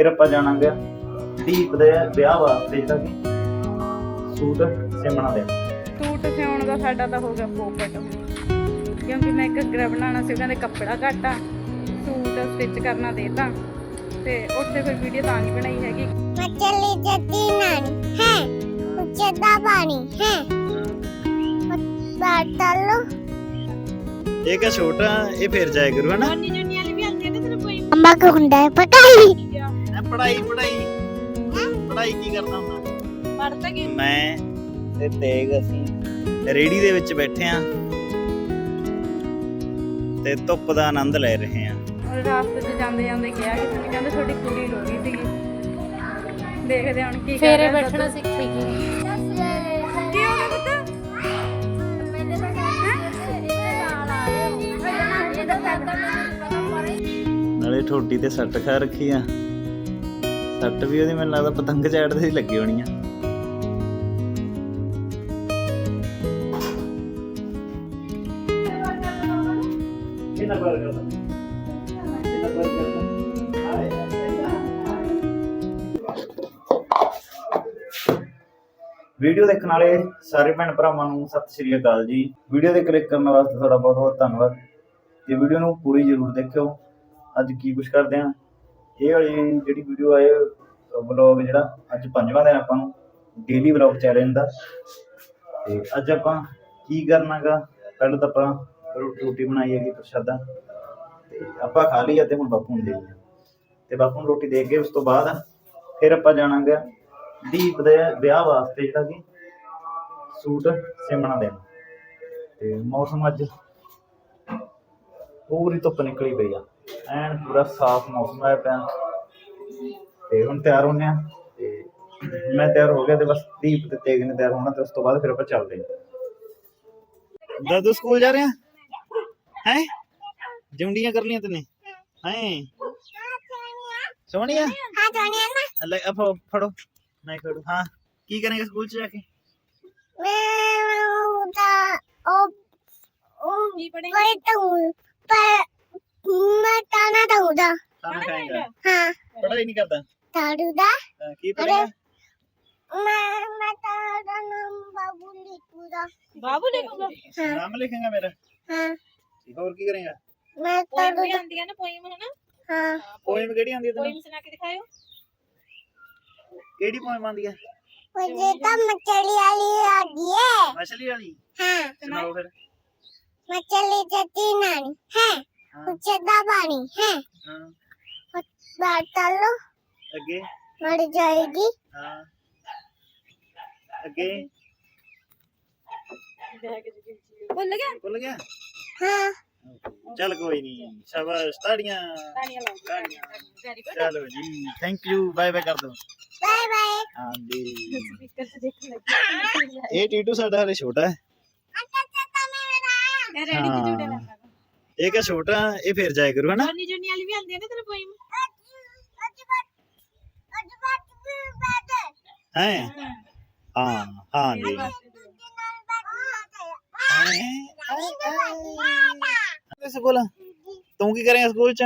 ਫਿਰ ਆਪਾਂ ਜਾਣਾਂਗੇ ਦੀਪ ਦੇ ਵਿਆਹ ਵਾਸਤੇ ਜਿਹੜਾ ਕਿ ਸੂਟ ਸਿਮਣਾ ਦੇ। ਸੂਟ ਸਿਉਣ ਦਾ ਸਾਡਾ ਤਾਂ ਹੋ ਗਿਆ ਫੋਕਟ ਕਿਉਂਕਿ ਮੈਂ ਇੱਕ ਗ੍ਰਹਿ ਬਣਾਉਣਾ ਸੀ ਉਹਦੇ ਕੱਪੜਾ ਘਾਟਾ ਸੂਟ ਸਟਿਚ ਕਰਨਾ ਦੇਤਾ ਤੇ। ਉੱਥੇ ਫਿਰ ਵੀਡੀਓ ਤਾਂ ਨਹੀਂ ਬਣਾਈ ਹੈਗੀ। ਮਚਲੀ ਜੱਤੀ ਨਾਨੀ ਹੈ ਉੱਚੇ ਦਾ ਪਾਣੀ ਹੈ। ਬਾਟਲੋ। ਇਹ ਕਾ ਛੋਟਾ ਇਹ ਫੇਰ ਜਾਇਆ ਕਰੂ ਹੈ ਤੇ ਅੰਮਾ ਕੋ ਹੁੰਦਾ ਹੈ ਪਕਾਈ ਪੜਾਈ ਪੜਾਈ ਪੜਾਈ ਕੀ ਕਰਨਾ ਹੁੰਦਾ? ਪੜਦਾ ਕੀ ਮੈਂ ਤੇ ਤੇਗ ਅਸੀਂ ਰੇੜੀ ਦੇ ਵਿੱਚ ਬੈਠੇ ਆ। ਤੇ ਧੁੱਪ ਦਾ ਆਨੰਦ ਲੈ ਰਹੇ ਆ। ਔਰ ਰਾਸਤੇ 'ਚ ਜਾਂਦੇ ਜਾਂਦੇ ਕਿਹਾ ਕਿ ਤੁਸੀਂ ਕਹਿੰਦੇ ਤੁਹਾਡੀ ਕੁੜੀ ਰੋ ਰਹੀ ਸੀਗੀ। ਦੇਖਦੇ ਹਾਂ ਹੁਣ ਕੀ ਕਰ ਫੇਰੇ ਰਿਹਾ ਬੈਠਣਾ ਸਿੱਖੇਗੀ ਕੀ ਹੋ ਗਿਆ ਪੁੱਤ? ਨਾਲੇ ਠੋਡੀ ਤੇ ਸੱਟ ਖਾ ਰੱਖੀ ਆ। ਸੱਟ ਵੀ ਉਹਦੀ ਮੈਨੂੰ ਲੱਗਦਾ ਪਤੰਗ ਝਾੜਦੇ ਹੀ ਲੱਗੀ ਹੋਣੀ ਆ ਕਿੰਨਾ ਬਾਰ ਕਰਦਾ ਕਿੰਨਾ ਬਾਰ ਵੀਡੀਓ ਦੇਖਣ ਵਾਲੇ ਸਾਰੇ ਭੈਣ ਭਰਾਵਾਂ ਨੂੰ ਸਤਿ ਸ਼੍ਰੀ ਅਕਾਲ ਜੀ। ਵੀਡੀਓ ਤੇ ਕਲਿੱਕ ਕਰਨ ਵਾਸਤੇ ਤੁਹਾਡਾ ਬਹੁਤ ਬਹੁਤ ਧੰਨਵਾਦ। ਤੇ ਵੀਡੀਓ ਨੂੰ ਪੂਰੀ ਜ਼ਰੂਰ ਦੇਖਿਓ। ਅੱਜ ਕੀ ਕੁਛ ਕਰਦੇ ਆ? ਇਹ ਵਾਲੀ ਜਿਹੜੀ ਵੀਡੀਓ ਆਏ ਵਲੌਗ ਜਿਹੜਾ, ਅੱਜ ਪੰਜਵਾਂ ਦਿਨ ਆਪਾਂ ਨੂੰ ਡੇਲੀ ਵਲੌਗ ਚੈਲੰਜ ਦਾ। ਤੇ ਅੱਜ ਆਪਾਂ ਕੀ ਕਰਨਾਗਾ ਪਹਿਲਾਂ ਤਾਂ ਆਪਾਂ ਰੋਟੀ ਰੋਟੀ ਬਣਾਈ ਹੈਗੀ ਪ੍ਰਸ਼ਾਦਾ। ਤੇ ਆਪਾਂ ਖਾ ਲਈ ਤੇ ਹੁਣ ਬਾਪੂ ਨੂੰ ਦੇਣੀ ਤੇ ਬਾਪੂ ਨੂੰ ਰੋਟੀ ਦੇ ਕੇ ਉਸ ਤੋਂ ਬਾਅਦ ਫਿਰ ਆਪਾਂ ਜਾਣਾਂਗੇ ਦੀਪ ਦੇ ਵਿਆਹ ਵਾਸਤੇ ਜਿਹੜਾ ਕਿ ਸੂਟ ਸਿਮਣਾ ਦੇਣਾ। ਤੇ ਮੌਸਮ ਅੱਜ ਪੂਰੀ ਧੁੱਪ ਨਿਕਲੀ ਪਈ ਆ। ਐਨ ਪੂਰਾ ਸਾਫ਼ ਮੌਸਮ ਹੈ ਪਿਆ। ਤੇ ਹੁਣ ਤਿਆਰ ਹੋਣੇ ਆ। ਤੇ ਮੈਂ ਤਿਆਰ ਹੋ ਗਿਆ ਤੇ ਬਸ ਦੀਪ ਤੇ ਤੇਗ ਨੇ ਤਿਆਰ ਹੋਣਾ ਤੇ ਉਸ ਤੋਂ ਬਾਅਦ ਫਿਰ ਆਪਾਂ ਚੱਲਦੇ ਹਾਂ। ਦਾਦੂ ਸਕੂਲ ਜਾ ਰਹੇ ਆ? ਹੈ? ਜੁੰਡੀਆਂ ਕਰ ਲੀਆਂ ਤਨੇ? ਹੈ? ਸੋਹਣੀਆ? ਹਾਂ ਸੋਹਣੀਆ ਲੈ ਆ ਫੜੋ। ਮੈਂ ਖੜੂ। ਹਾਂ ਕੀ ਕਰੇਗਾ ਸਕੂਲ ਚ ਜਾ ਕੇ? ਮੈਂ ਉਹ ਤਾਂ ਉਹ ਉਹ ਕੀ ਪੜੇਗਾ मैं ताना था उदा ਖਾਣਾ ਖਾਏਗਾ हाँ ਪੜ੍ਹਾਈ ਨਹੀਂ ਕਰਦਾ तारुदा ਹਾਂ, ਕੀ ਪੜ੍ਹੇਗਾ मैं मैं तारा नाम बाबू लिखूदा ਬਾਬੂ ਲਿਖੂਗਾ हाँ ਨਾਮ ਲਿਖੇਗਾ ਮੇਰਾ हाँ ਹੋਰ ਕੀ ਕਰੇਗਾ मैं तारुदा ਆਉਂਦੀਆਂ ਨਾ ਪੋਇਮ ਹਨਾ हाँ ਪੋਇਮ ਕਿਹੜੀ ਆਉਂਦੀ ਹੈ ਤੈਨੂੰ ਪੋਇਮ ਸੁਣਾ ਕੇ ਦਿਖਾਇਓ ਕਿਹੜੀ ਪੋਇਮ ਆਉਂਦੀ ਹੈ मुझे तो मछली वाली आ गई है ਮਛਲੀ ਵਾਲੀ हाँ ਸੁਣਾਓ ਫਿਰ मछली जती नानी है ਜਦਾ ਬਾਣੀ ਹੈ? ਹਾਂ। ਬਾਹਰ ਚੱਲੋ ਅੱਗੇ। ਮੜ ਜਾਏਗੀ। ਹਾਂ। ਅੱਗੇ। ਭੁੱਲ ਗਿਆ? ਭੁੱਲ ਗਿਆ? ਹਾਂ। ਚਲ ਕੋਈ ਨਹੀਂ ਸ਼ਾਬਾਸ਼ ਤਾੜੀਆਂ। ਤਾੜੀਆਂ ਲਾਓ। ਤਾੜੀਆਂ। ਚਲੋ ਜੀ ਥੈਂਕ ਯੂ ਬਾਏ ਬਾਏ ਕਰ ਦੋ। ਬਾਏ ਬਾਏ ਹਾਂਜੀ। ਇਹ ਟੀਟੂ ਸਾਡਾ ਹਲੇ ਛੋਟਾ ਹੈ। ਅੱਛਾ ਅੱਛਾ ਤਾਂ ਮੈਂ ਮੇਰਾ ਆਇਆ ਰੈਡੀ ਕਿ ਜੁੜੇ ਲੰਗਾ ਇਹ ਕਾ ਛੋਟਾ ਇਹ ਫੇਰ ਜਾਇਆ ਕਰੂ ਹਨਾ? ਜੋਨੀ ਜੋਨੀ ਵਾਲੀ ਵੀ ਆਉਂਦੀ ਹੈ ਨਾ ਤੇਰੇ ਪੋਇਮ ਹੈ? ਹਾਂ ਹਾਂ ਜੀ ਸਕੂਲ? ਤੂੰ ਕੀ ਕਰੇਂਗਾ ਸਕੂਲ ਚ?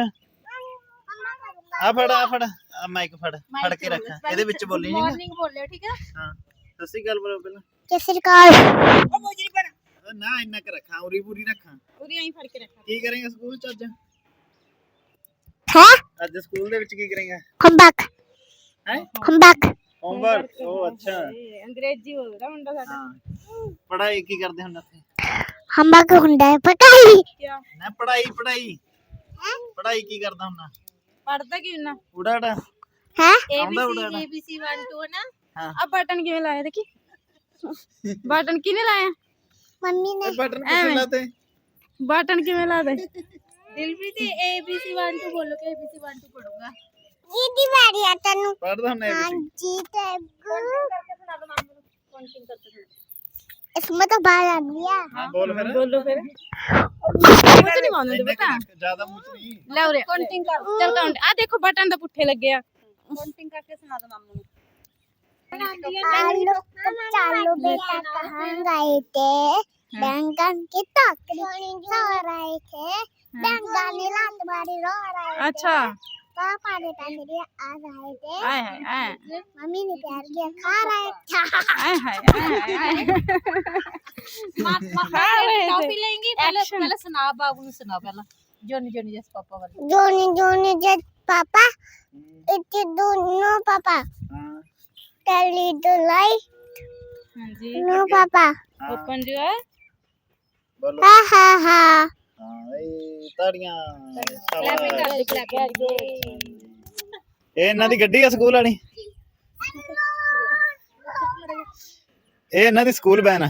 ਆ ਫੜ ਆ ਫੜ। ਮਾਈਕ ਫੜ ਫੜ ਕੇ ਰੱਖ। ਇਹਦੇ ਵਿੱਚ ਬੋਲੀ ਜੀ ਮਾਰਨਿੰਗ ਬੋਲਿਓ ਠੀਕ ਹੈ। ਹਾਂ ਸਸੀ ਗੱਲ ਬੋਲੋ ਪਹਿਲਾਂ। ਸਸਰੀ ਕਾਲ ਉਹ ਮੋਜਰੀ ਬਣਾ। ਨਾ ਇੰਨਾ ਕਰ ਰੱਖਾਂ ਪੂਰੀ ਰੱਖਾਂ। ਪੂਰੀ ਐਂ ਫੜ ਕੇ ਰੱਖ ਕੀ ਕਰੇਂਗਾ ਸਕੂਲ ਚ ਅੱਜ है ਅੱਜ ਸਕੂਲ ਦੇ ਵਿੱਚ ਕੀ ਕਰੇਂਗਾ हम बैक ਹੈ हम बैक ਹੋਮਵਰਕ ਉਹ ਅੱਛਾ ਇਹ ਅੰਗਰੇਜ਼ੀ ਬੋਲਦਾ ਮੁੰਡਾ ਸਾਡਾ ਹਾਂ ਪੜਾਈ ਕੀ ਕਰਦੇ ਹੁੰਦੇ ਉੱਥੇ हम बैक हुंडा है पकाई ਕਿਆ ਨਾ ਪੜਾਈ ਪੜਾਈ ਪੜਾਈ ਕੀ ਕਰਦਾ ਹੁੰਦਾ ਪੜਦਾ ਕੀ ਹੁੰਨਾ ਉਡਾੜਾ है ਆਉਂਦਾ ਉਡਾੜਾ ABC 1 2 ਨਾ ਹਾਂ ਆ ਬਟਨ ਕਿਵੇਂ ਲਾਇਆ ਦੇਖੀ ਬਟਨ ਕਿਨੇ ਲਾਇਆ मम्मी ने ਬਟਨ ਐਵੇਂ। ਕਿੱਥੇ ਲਾਤੇ ਬਟਨ ਕਿਵੇਂ ਲਾ ਦੇ ਦਿਲਪ੍ਰੀਤ ABC 1 2 ਬੋਲੋ ਕਿ ABC 1 2 ਪੜੂੰਗਾ दीदी बारी आता नु ਪੜਦਾ ਹੁੰਦਾ हाँ ABC जी तो ਕਰਕੇ ਸੁਣਾ ਦੋ ਮਾਮੂ ਨੂੰ ਕਾਊਂਟਿੰਗ ਕਰਕੇ ਸੁਣਾ इसमें तो बाहर आ गया ਹਾਂ ਬੋਲ ਫਿਰ ਬੋਲੋ ਫਿਰ ਕੁਝ ਨਹੀਂ ਮਾਨਦੇ ਇੰਨਾ ਬੇਟਾ ਕੁ ਜਿਆਦਾ ਮੂੰਹ ਚ ਨਹੀਂ ਲੈ ਉਰੇ ਕਾਊਂਟਿੰਗ ਕਰ ਚਲ ਕਾਊਂਟ ਆ ਦੇਖੋ ਬਟਨ ਤਾਂ ਪੁੱਠੇ ਲੱਗੇ ਆ ਕਾਊਂਟਿੰਗ ਕਰਕੇ ਸੁਣਾ ਦੋ ਮਾਮੂ ਨੂੰ आलू चालू बेटा कहाँ गए थे Hmm. Bengkan kita keliling juara itu. Bengkan hilang tuh dari luar itu. Acha. Papa di pantai dia ah, ada itu. Hai hai hai. Mami di pergi ke kara itu. Hai hai hai hai. Mak mak. Topi lagi. Pela pela senapa bapu senapa pela. Joni Joni jas papa. Joni Joni jas papa. Hmm. Itu dulu papa. Hmm. Kali itu lagi. Nu papa. Open juga. ਇਹਨਾਂ ਦੀ ਗੱਡੀ ਆ school ਵਾਲੀ? ਇਹ ਇਹਨਾਂ ਦੀ school van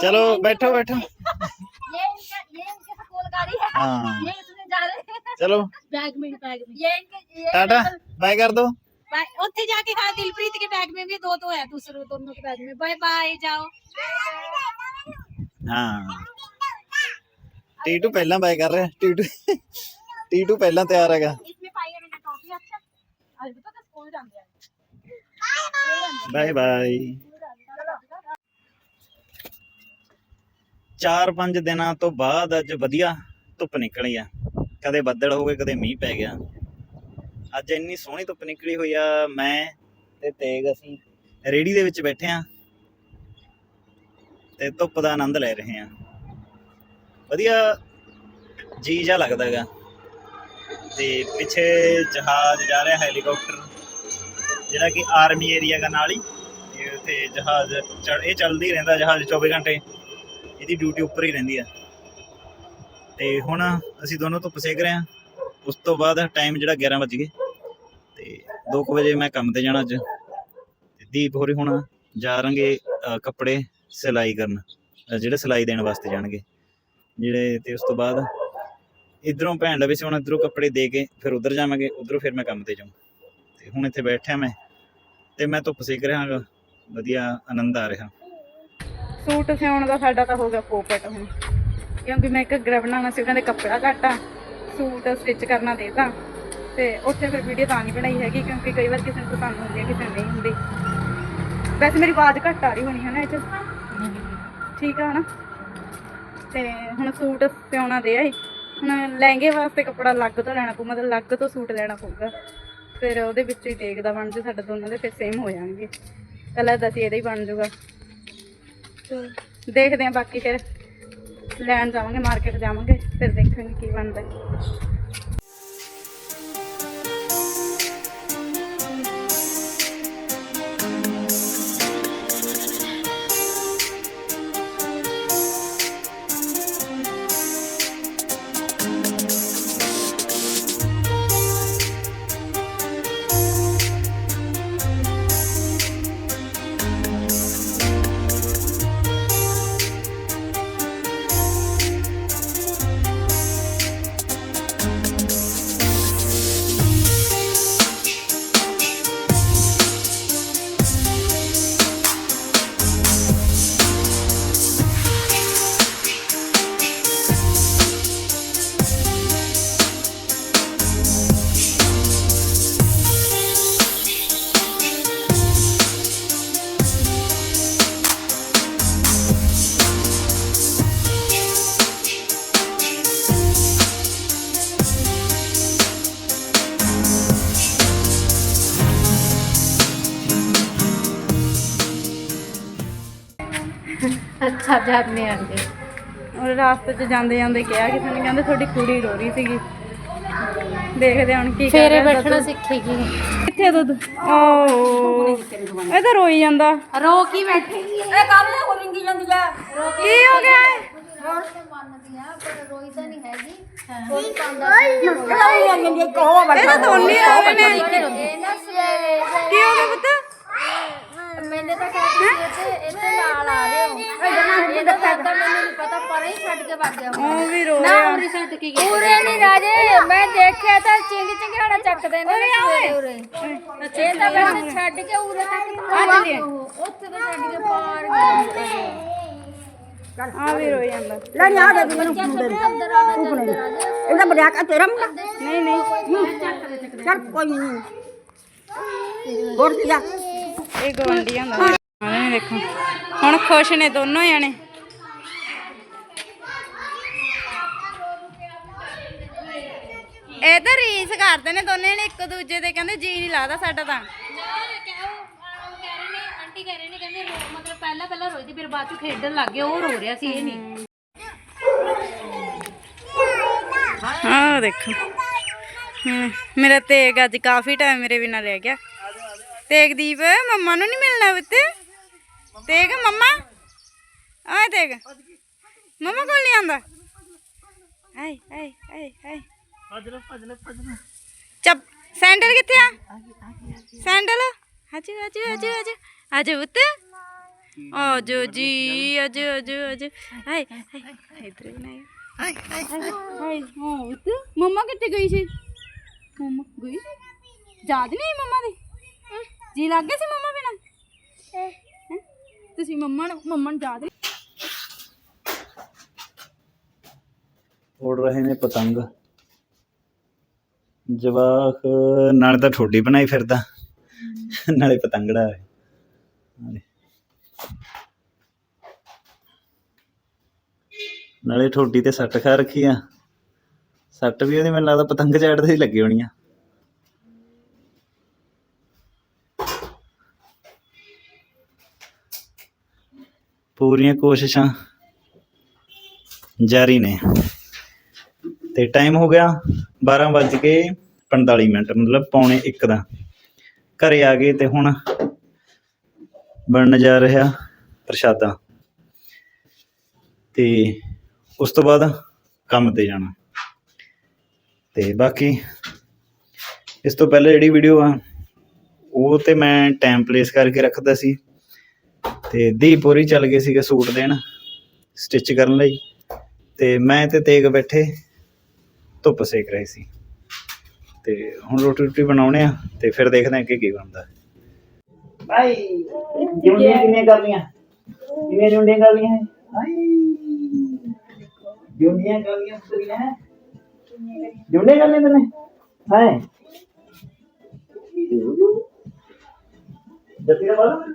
ਚਲੋ ਬੈਠੋ ਬੈਠੋ। ਚਲੋ। इनका ये इनके स्कूल गाड़ी है हाँ। ये बाय उत्थे जाके हाँ दिलप्रीत के बैग में भी दो दो है दूसरों दोनों के बैग में बाय बाय जाओ ਹਾਂ। ਟੀਟੂ ਪਹਿਲਾਂ ਬਾਏ ਕਰ ਰਿਹਾ। ਟੀਟੂ ਟੀਟੂ ਪਹਿਲਾਂ ਤਿਆਰ ਹੈਗਾ। Bye bye. 4-5 ਦਿਨਾਂ ਤੋਂ ਬਾਅਦ ਅੱਜ ਵਧੀਆ ਧੁੱਪ ਨਿਕਲੀ ਆ। ਕਦੇ ਬੱਦਲ ਹੋ ਗਏ ਕਦੇ ਮੀਂਹ ਪੈ ਗਿਆ। ਅੱਜ ਇੰਨੀ ਸੋਹਣੀ ਧੁੱਪ ਨਿਕਲੀ ਹੋਈ ਆ, ਮੈਂ ਤੇ ਤੇਗ ਅਸੀਂ ਰੇੜੀ ਦੇ ਵਿੱਚ ਬੈਠੇ ਆ ਤੇ ਧੁੱਪ ਦਾ ਆਨੰਦ ਲੈ ਰਹੇ ਆ। ਵਧੀਆ ਜੀ ਜਾ ਲੱਗਦਾ ਹੈਗਾ। ਤੇ ਪਿੱਛੇ ਜਹਾਜ਼ ਜਾ ਰਿਹਾ ਹੈਲੀਕਾਪਟਰ, ਜਿਹੜਾ ਕਿ ਆਰਮੀ ਏਰੀਆ ਦਾ ਨਾਲ ਹੀ। ਤੇ ਉੱਥੇ ਜਹਾਜ਼ ਚੜ੍ਹ- ਇਹ ਚੱਲਦੀ ਰਹਿੰਦਾ ਜਹਾਜ਼ 24 ਘੰਟੇ। ਇਹਦੀ ਡਿਊਟੀ ਉੱਪਰ ਹੀ ਰਹਿੰਦੀ ਆ। ਤੇ ਹੁਣ ਅਸੀਂ ਦੋਨੋਂ ਧੁੱਪ ਸੇਕ ਰਹੇ ਆ। ਉਸ ਤੋਂ ਬਾਅਦ ਟਾਈਮ ਜਿਹੜਾ 11 ਵਜ ਗਏ। 2 ਵਜੇ ਮੈਂ ਕੰਮ ਤੇ ਜਾਣਾ ਅੱਜ। ਦੀਪ ਹੋਰੀ ਹੁਣ ਜਾ ਰਾਂਗੇ ਕੱਪੜੇ ਸਿਲਾਈ ਕਰਨ ਜਿਹੜੇ ਸਿਲਾਈ ਦੇਣ ਵਾਸਤੇ ਜਾਣਗੇ। ਜਿਹੜੇ ਤੇ ਉਸ ਤੋਂ ਬਾਅਦ ਇਧਰੋਂ ਭੈਣ ਦਾ ਸੀ, ਹੁਣ ਇਧਰੋਂ ਕੱਪੜੇ ਦੇ ਕੇ ਫਿਰ ਉਧਰ ਜਾਵਾਂਗੇ, ਉਧਰੋਂ ਫਿਰ ਮੈਂ ਕੰਮ ਤੇ ਜਾਊਂ। ਤੇ ਹੁਣ ਇੱਥੇ ਬੈਠਿਆ ਮੈਂ, ਤੇ ਮੈਂ ਧੁੱਪ ਸੇਕ ਰਿਹਾ ਹਾਂ ਵਧੀਆ ਆਨੰਦ ਆ ਰਿਹਾ। ਸੂਟ ਸਿਉਣ ਦਾ ਸਾਡਾ ਤਾਂ ਹੋ ਗਿਆ ਪੋਪਟ ਹੁਣ। ਕਿਉਂਕਿ ਮੈਂ ਇੱਕ ਘੱਗਰਾ ਬਣਾਉਣਾ ਸੀ ਉਹਨਾਂ ਦੇ ਕੱਪੜਾ ਘੱਟ ਆ। ਸੂਟ ਸਟਿਚ ਕਰਨਾ ਦੇਤਾ ਤੇ ਉੱਥੇ ਫਿਰ ਵੀਡੀਓ ਤਾਂ ਨਹੀਂ ਬਣਾਈ ਹੈਗੀ ਕਿਉਂਕਿ ਕਈ ਵਾਰ ਕਿਸੇ ਨੂੰ ਪਸੰਦ ਹੁੰਦੀ ਹੈ ਕਿਸੇ ਨੂੰ ਨਹੀਂ ਹੁੰਦੀ। ਵੈਸੇ ਮੇਰੀ ਆਵਾਜ਼ ਘੱਟ ਆ ਰਹੀ ਹੋਣੀ ਹੈ ਨਾ ਇਹ 'ਚ। ਠੀਕ ਆ ਨਾ? ਤੇ ਹੁਣ ਸੂਟ ਸਿਉਣਾ ਦੇ ਆਈ। ਹੁਣ ਲਹਿੰਗੇ ਵਾਸਤੇ ਕੱਪੜਾ ਅਲੱਗ ਤੋਂ ਲੈਣਾ ਪਊ, ਮਤਲਬ ਅਲੱਗ ਤੋਂ ਸੂਟ ਲੈਣਾ ਪਊਗਾ। ਫਿਰ ਉਹਦੇ ਵਿੱਚ ਹੀ ਦੇਖਦਾ ਬਣ ਜੇ ਸਾਡੇ ਦੋਨਾਂ ਦੇ, ਫਿਰ ਸੇਮ ਹੋ ਜਾਣਗੇ। ਪਹਿਲਾਂ ਤਾਂ ਅਸੀਂ ਇਹਦਾ ਹੀ ਬਣ ਜਾਊਗਾ। ਤੇ ਦੇਖਦੇ ਆਂ ਬਾਕੀ ਫਿਰ। ਲੈਣ ਜਾਵਾਂਗੇ ਮਾਰਕੀਟ ਜਾਵਾਂਗੇ, ਫਿਰ ਦੇਖਾਂਗੇ ਕੀ ਬਣਦਾ। ਜਾਂਦੇ ਆਂਗੇ ਉਹ ਰਾਸਤੇ 'ਚ ਜਾਂਦੇ ਜਾਂਦੇ ਕਿਹਾ ਕਿਸੇ ਨੇ ਕਹਿੰਦੇ ਤੁਹਾਡੀ ਕੁੜੀ ਰੋ ਰਹੀ ਸੀਗੀ ਦੇਖਦੇ ਹੁਣ ਕੀ ਫੇਰੇ ਬੈਠਣਾ ਸਿੱਖੇਗੀ ਕਿੱਥੇ ਦੁੱਧ ਓ ਇਹ ਤਾਂ ਰੋਈ ਜਾਂਦਾ ਰੋ ਕੀ ਬੈਠੇਗੀ ਇਹ ਕਾਹਨੂੰ ਹੋ ਰਿੰਗੀ ਜਾਂਦੀ ਆ ਕੀ ਹੋ ਗਿਆ ਹੋਰ ਤੇ ਮੰਨਦੀ ਆ ਪਰ ਰੋਈ ਤਾਂ ਨਹੀਂ ਹੈਗੀ ਕੋਈ ਪਾਉਂਦਾ ਰੋਈ ਜਾਂਦੀ ਕਹੋ ਇਹ ਤਾਂ ਦੋਨੇ ਆ ਗਏ ਨੇ ਕੀ ਹੋ ਗਿਆ ਪੁੱਤ ਮੈਨੇ ਤਾਂ ਕਿਹਾ ਸੀ ਇੱਥੇ ਇੱਥੇ ਨਾਲ ਆ ਰਹੇ ਹੋ ਇਹਦਾ ਦਾਦਾ ਮੈਨੂੰ ਨਹੀਂ ਪਤਾ ਪਰ ਹੀ ਛੱਡ ਕੇ ਭੱਜ ਗਿਆ ਉਹ ਵੀ ਰੋ ਰਿਹਾ ਪੂਰੇ ਨਹੀਂ ਰਾਜੇ ਮੈਂ ਦੇਖਿਆ ਤਾਂ ਚਿੰਗ ਚਿੰਗਾੜਾ ਚੱਕਦੇ ਨੇ ਸਵੇਰੇ ਉਰੇ। ਇਹ ਤਾਂ ਵੈਸੇ ਛੱਡ ਕੇ ਉਰੇ ਤੱਕ ਆ ਚੱਲੀਏ। ਉੱਥੇ ਤਾਂ ਛੱਡ ਕੇ ਪਾਰ ਗਿਆ ਆ ਵੀ ਰੋਈ ਜਾਂਦਾ। ਲੈਣੀ ਆ ਦੇ ਮੈਨੂੰ। ਰਾਜੇ ਇਹਦਾ ਮਜ਼ਾਕ ਆ ਤੇਰਾ ਮੁੰਡਾ। ਨਹੀਂ ਨਹੀਂ। ਚੱਲ ਕੋਈ ਨਹੀਂ ਹੋਰ ਕੀ ਆ ਇਹ ਦੇਖੋ। ਹੁਣ ਖੁਸ਼ ਨੇ ਦੋਨੋਂ ਜਣੇ। ਇਹ ਰੀਸ ਕਰਦੇ ਨੇ ਦੋਨੇ ਨੇ ਇੱਕ ਦੂਜੇ ਤੇ ਕਹਿੰਦੇ ਜੀ ਨਹੀਂ ਲੱਗਦਾ ਸਾਡਾ ਤਾਂ। ਬਾਅਦ ਚ ਹਾਂ ਦੇਖੋ। ਮੇਰਾ ਤੇਗ ਅੱਜ ਕਾਫੀ ਟਾਈਮ ਮੇਰੇ ਬਿਨਾ ਰਹਿ ਗਿਆ। ਤੇਗਦੀਪ ਮੰਮਾ ਨੂੰ ਨਹੀਂ ਮਿਲਣਾ ਉੱਤੇ ਤੇਗ ਮੰਮਾ? ਆਏ ਤੇਗ। ਮੰਮਾ ਕੋਲ ਨਹੀਂ ਆਂਦਾ ਆਏ ਆਏ ਆਏ ਆਏ। ਚੱਪ ਸੈਂਡਲ ਕਿੱਥੇ ਆ? ਸੈਂਡਲ? ਆਜੋ ਆਜੋ ਆਜੋ ਆਜੋ। ਆਜੋ ਉੱਤੇ ਆਜੋ ਜੀ ਆਜੋ ਆਜੋ ਆਜੋ। ਆਏ ਆਏ ਇਧਰ ਬਣਾਇਆ ਹਾਏ ਹਾਂ ਉੱਤ ਮੰਮਾ ਕਿੱਥੇ ਗਈ ਸੀ? ਮੰਮਾ ਗਈ ਸੀ? ਯਾਦ ਨਹੀਂ ਮੰਮਾ ਦੀ? ਜੀ ਲੱਗ ਗਿਆ ਸੀ ਮੰਮਾ ਬਿਨਾ? ਹੈਂ? ਤੁਸੀਂ ਮੰਮਾ ਨੂੰ ਮੰਮਾ ਨੂੰ ਯਾਦ ਉੜ ਰਹੇ ਨੇ ਪਤੰਗ। ਜਵਾਕ, ਨਾਲੇ ਤਾਂ ਠੋਡੀ ਬਣਾਈ ਫਿਰਦਾ। ਨਾਲੇ ਪਤੰਗੜਾ ਹੈ। ਨਾਲੇ। ਨਾਲੇ ਠੋਡੀ ਤੇ ਸੱਟ ਖਾ ਰੱਖੀ ਆ। ਸੱਟ ਵੀ ਉਹਦੀ ਮੈਨੂੰ ਲੱਗਦਾ ਪਤੰਗ ਚੜਦੇ ਹੀ ਲੱਗੀ ਹੋਣੀ ਆ। ਪੂਰੀਆਂ ਕੋਸ਼ਿਸ਼ਾਂ ਜਾਰੀ ਨੇ। ਤੇ ਟਾਈਮ ਹੋ ਗਿਆ 12 ਵੱਜ ਕੇ 45 ਮਿੰਟ, ਮਤਲਬ ਪੌਣੇ 1 ਦਾ। ਘਰੇ ਆ ਗਏ ਤੇ ਹੁਣ ਬਣਨ ਜਾ ਰਿਹਾ ਪ੍ਰਸ਼ਾਦਾ। ਤੇ ਉਸ ਤੋਂ ਬਾਅਦ ਕੰਮ ਤੇ ਜਾਣਾ। ਤੇ ਬਾਕੀ ਇਸ ਤੋਂ ਪਹਿਲੇ ਜਿਹੜੀ ਵੀਡੀਓ ਆ, ਉਹ ਤੇ ਮੈਂ ਟਾਈਮ ਪਲੇਸ ਕਰਕੇ ਰੱਖਦਾ ਸੀ। ਤੇ ਦੀਪੁਰੀ ਚੱਲ ਗਏ ਸੀਗੇ ਸੂਟ ਦੇਣ ਸਟਿਚ ਕਰਨ ਲਈ। ਤੇ ਮੈਂ ਤੇ ਤੇਗ ਬੈਠੇ, ਧੁੱਪ ਸੇਕ ਰਹੇ ਸੀ। ਤੇ ਹੁਣ ਰੋਟੀ ਰੋਟੀ ਬਣਾਉਣੇ ਆ, ਤੇ ਫਿਰ ਦੇਖਦੇ ਆ ਕਿ ਕੀ ਬਣਦਾ। ਭਾਈ, ਜੁੰਡੀਆਂ ਕਿੰਨੀਆਂ ਕਰ ਲੀਆਂ ਜੁੰਡੀਆਂ ਕਰ ਹਾਈ ਜੁੰਡੀਆਂ ਕਰ ਲੀਆਂ ਪੁੱਤਰੀਆਂ ਹੈ? ਜੁੰਡੀਆਂ ਤਨੇ ਹਾਏ ਜੱਤੀ ਦਾ ਬਾਲ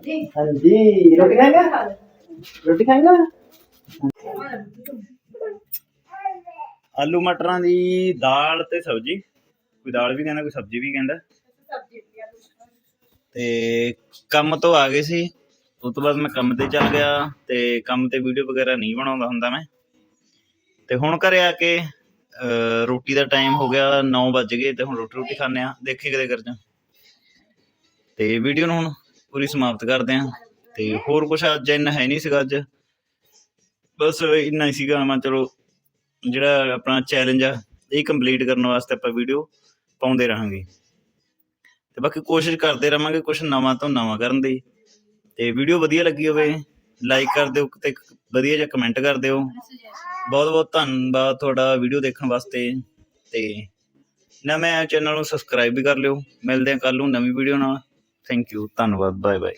ਜੀ ਹਾਂਜੀ ਰੋਟੀ ਖਾਏਗਾ ਰੋਟੀ ਖਾਏਗਾ ਆਲੂ ਮਟਰਾਂ ਦੀ ਦਾਲ ਤੇ ਸਬਜ਼ੀ ਕੋਈ ਦਾਲ ਵੀ ਕਹਿੰਦਾ ਕੋਈ ਸਬਜ਼ੀ ਵੀ ਕਹਿੰਦਾ ਤੇ ਕੰਮ ਤੋਂ ਆ ਗਏ ਸੀ ਉਸ ਤੋਂ ਬਾਅਦ ਮੈਂ ਕੰਮ ਤੇ ਚੱਲ ਗਿਆ ਤੇ ਕੰਮ ਤੇ ਵੀਡੀਓ ਵਗੈਰਾ ਨਹੀਂ ਬਣਾਉਂਦਾ ਹੁੰਦਾ ਮੈਂ ਤੇ ਹੁਣ ਘਰੇ ਆ ਕੇ ਅਹ, ਰੋਟੀ ਦਾ ਟਾਈਮ ਹੋ ਗਿਆ 9 ਵੱਜ ਗਏ ਤੇ ਹੁਣ ਰੋਟੀ ਰੋਟੀ ਖਾਣੇ ਆ ਦੇਖੀ ਕਿਤੇ ਕਰ ਜਾ ਤੇ ਵੀਡੀਓ ਨੂੰ ਹੁਣ ਪੂਰੀ ਸਮਾਪਤ ਕਰਦੇ ਆ ਤੇ ਹੋਰ ਕੁਝ ਅੱਜ ਇੰਨਾ ਹੈ ਨਹੀਂ ਸੀਗਾ ਅੱਜ। ਬਸ ਇੰਨਾ ਹੀ ਸੀਗਾ ਮੈਂ ਚਲੋ, ਜਿਹੜਾ ਆਪਣਾ ਚੈਲੰਜ ਆ, ਇਹ ਕੰਪਲੀਟ ਕਰਨ ਵਾਸਤੇ ਆਪਾਂ ਵੀਡੀਓ ਪਾਉਂਦੇ ਰਹਾਂਗੇ। ਤੇ ਬਾਕੀ ਕੋਸ਼ਿਸ਼ ਕਰਦੇ ਰਹਾਂਗੇ ਕੁਝ ਨਵਾਂ ਤੋਂ ਨਵਾਂ ਕਰਨ ਦੀ। ਤੇ ਵੀਡੀਓ ਵਧੀਆ ਲੱਗੀ ਹੋਵੇ ਲਾਈਕ ਕਰ ਦਿਓ ਤੇ ਵਧੀਆ ਜਿਹਾ ਕਮੈਂਟ ਕਰ ਦਿਓ। ਬਹੁਤ ਬਹੁਤ ਧੰਨਵਾਦ ਤੁਹਾਡਾ ਵੀਡੀਓ ਦੇਖਣ ਵਾਸਤੇ। ਤੇ ਨਵੇਂ ਚੈਨਲ ਨੂੰ ਸਬਸਕ੍ਰਾਈਬ ਵੀ ਕਰ ਲਿਓ। ਮਿਲਦੇ ਹਾਂ ਕੱਲ ਨੂੰ ਨਵੀਂ ਵੀਡੀਓ ਨਾਲ। ਥੈਂਕ ਯੂ ਧੰਨਵਾਦ ਬਾਏ ਬਾਏ